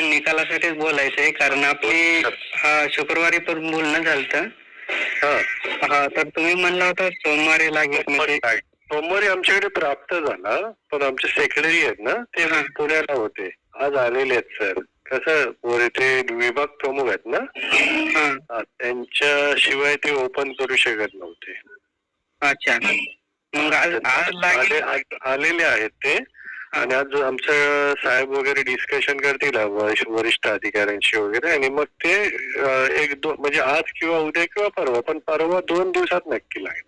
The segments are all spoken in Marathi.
निकालासाठीच बोलायचंय कारण आपली हा शुक्रवारी पण बोलणं झालं हा. हा तर तुम्ही म्हणला होता सोमवारी लागेल म्हणजे? सोमवारी आमच्याकडे प्राप्त झाला पण आमचे सेक्रेटरी आहेत ना ते. पुण्याला होते. आज आलेले आहेत सर. कसं ते विभाग प्रमुख आहेत ना हा. हा, त्यांच्याशिवाय ते ओपन करू शकत नव्हते. अच्छा. मग आज- आलेले आहेत ते. आणि आज आमचं साहेब वगैरे डिस्कशन करतील वरिष्ठ अधिकाऱ्यांशी वगैरे. आणि मग ते एक दोन म्हणजे आज किंवा उद्या किंवा परवा पण परवा दोन दिवसात नक्की लागेल.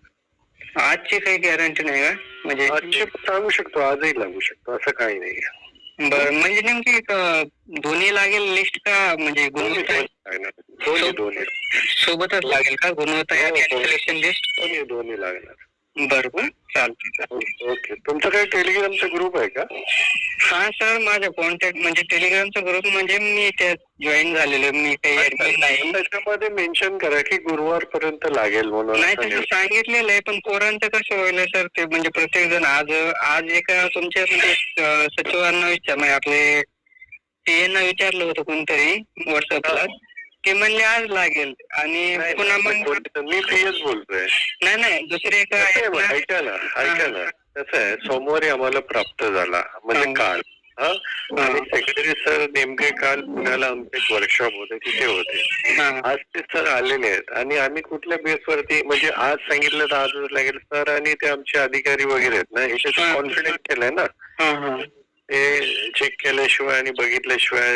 आजची काही गॅरंटी नाही का? म्हणजे आजचे सांगू शकतो आजही लागू शकतो असं काही नाही बरं म्हणजे नेमकी दोन्ही लागेल लिस्ट का? म्हणजे गुणवत्ता सोबतच लागेल का? गुणवत्ता हो, हो. सिलेक्शन लिस्ट दोन्ही दोन्ही लागणार. बरं बरं चालते चालते ओके. तुमचा काही टेलिग्रामचा ग्रुप आहे का? हा सर माझा कॉन्टॅक्ट म्हणजे टेलिग्रामचा ग्रुप म्हणजे मी त्यात जॉईन झालेलो मी काही नाही. त्याच्यामध्ये मेन्शन करा की गुरुवार पर्यंत लागेल म्हणून नाही तसं. सांगितलेलं आहे पण पोरांचं कसं होईल सर ते म्हणजे प्रत्येक जण आज आज एका तुमच्या म्हणजे अं, सचिवांना विचार म्हणजे आपले टीएना विचारलं होतं कोणतरी व्हॉट्सअपला ते म्हणले आज लागेल. आणि नाही, पुन्हा नाही, मग बोलतो. मी पीएच बोलतोय. नाही नाही दुसरे एक ना, ऐका ना ऐका ना. कसं आहे सोमवारी आम्हाला प्राप्त झाला म्हणजे. काल. हा? आणि सेक्रेटरी सर नेमके काल पुण्याला आमचे एक वर्कशॉप होते तिथे होते. आज ते सर आलेले आहेत. आणि आम्ही कुठल्या बेसवरती म्हणजे आज सांगितलं तर आजच लागेल सर आणि ते आमचे अधिकारी वगैरे आहेत ना ह्याच्यात हा. कॉन्फिडन्स केलंय ना. ते चेक केल्याशिवाय आणि बघितल्याशिवाय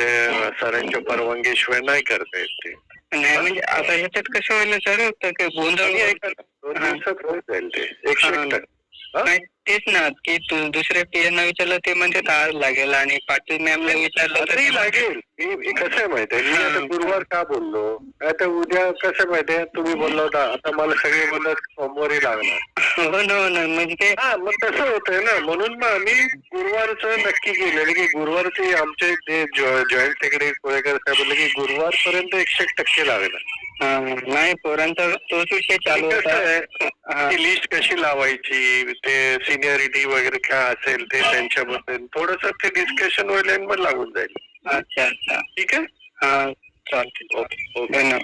सरांच्या परवानगीशिवाय नाही करता येत ते नाही म्हणजे आता ह्याच्यात कसं होईल सर गोंधळ दोन. दिवसात होत जाईल ते एकशे. एक टक्के हा? नाही तेच ना की तू दुसऱ्या पीएना विचारलं ते म्हणते आज लागेल? आणि पाटील मॅमला विचारलं तर ते- लागेल. मी कसं आहे माहितीये मी. आता गुरुवार का बोललो? आता उद्या कसं माहितीये तुम्ही बोलला होता आता मला सगळे बोलत सोमवारी लागणार. हो ना हो ना म्हणजे ते हा मग तसं होतंय ना. म्हणून मग आम्ही गुरुवारचं नक्की केलेलं की गुरुवारचे आमचे जे जॉईंट सेक्रेटरी कोळेकर साहेब बोलले की गुरुवार पर्यंत एकशे एक टक्के लागणार. हा, नाही पोरांचा तोच विषय चालू कसं होता. आहे. ती लिस्ट कशी लावायची? ते सिनियरिटी वगैरे काय असेल ते त्यांच्याबद्दल थोडस ते डिस्कशन होईल आणि मग लागून जाईल. अच्छा अच्छा. ठीक आहे? हा चालते ओके ओके. धन्यवाद.